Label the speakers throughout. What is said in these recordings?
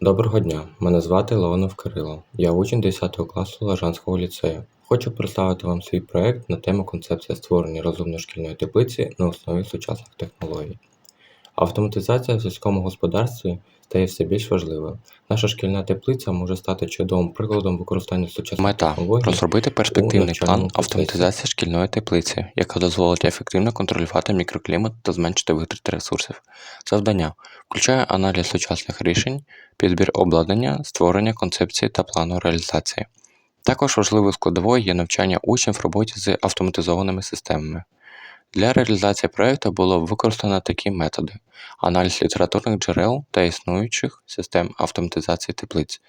Speaker 1: Доброго дня, мене звати Леонов Кирило. Я учень 10 класу Лажанського ліцею. Хочу представити вам свій проект на тему концепція створення розумної шкільної теплиці на основі сучасних технологій. Автоматизація в сільському господарстві стає все більш важливою. Наша шкільна теплиця може стати чудовим прикладом використання сучасних
Speaker 2: Мета розробити перспективний план автоматизації шкільної теплиці, яка дозволить ефективно контролювати мікроклімат та зменшити витрати ресурсів. Завдання включає аналіз сучасних рішень, підбір обладнання, створення концепції та плану реалізації. Також важливою складовою є навчання учнів в роботі з автоматизованими системами. Для реалізації проєкту було використано такі методи: аналіз літературних джерел та існуючих систем автоматизації теплиць,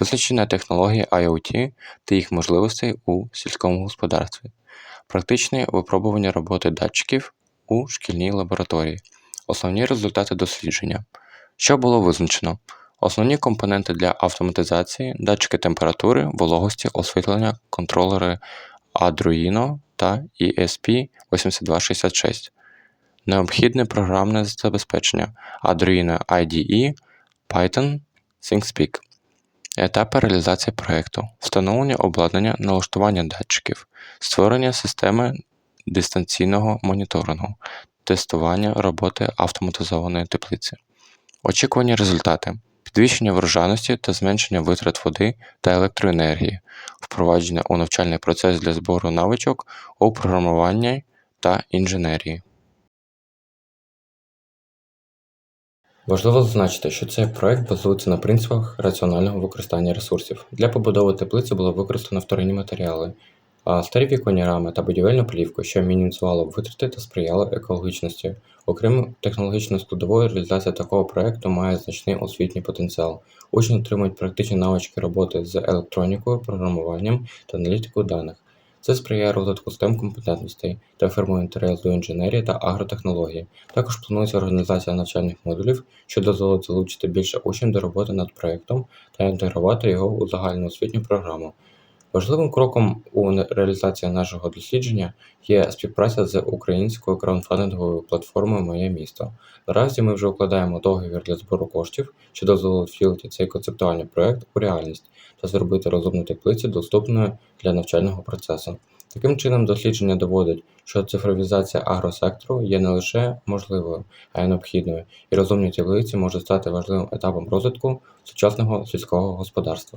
Speaker 2: визначення технологій IoT та їх можливостей у сільському господарстві, практичне випробування роботи датчиків у шкільній лабораторії, основні результати дослідження. Що було визначено? Основні компоненти для автоматизації, датчики температури, вологості, освітлення, контролери Arduino та E ESP8266. Необхідне програмне забезпечення Arduino IDE, Python, ThinkSpeak. Етапи реалізації проєкту: встановлення обладнання, налаштування датчиків, створення системи дистанційного моніторингу, тестування роботи автоматизованої теплиці. Очікувані результати: підвищення врожайності та зменшення витрат води та електроенергії, впровадження у навчальний процес для збору навичок у програмуванні та інженерії.
Speaker 1: Важливо зазначити, що цей проект базується на принципах раціонального використання ресурсів. Для побудови теплиці було використано вторинні матеріали, старі віконні рами та будівельну плівку, що мінімізувало витрати та сприяло екологічності. Окрім технологічної складової, реалізація такого проекту має значний освітній потенціал. Учні отримують практичні навички роботи з електронікою, програмуванням та аналітикою даних. Це сприяє розвитку STEM компетентностей та формує інтерес до інженерії та агротехнології. Також планується організація навчальних модулів, що дозволить залучити більше учнів до роботи над проектом та інтегрувати його у загальну освітню програму. Важливим кроком у реалізації нашого дослідження є співпраця з українською краудфандинговою платформою Моє місто. Наразі ми вже укладаємо договір для збору коштів, що дозволить втілити цей концептуальний проект у реальність та зробити розумну теплицю доступною для навчального процесу. Таким чином, дослідження доводить, що цифровізація агросектору є не лише можливою, а й необхідною, і розумні теплиці можуть стати важливим етапом розвитку сучасного сільського господарства.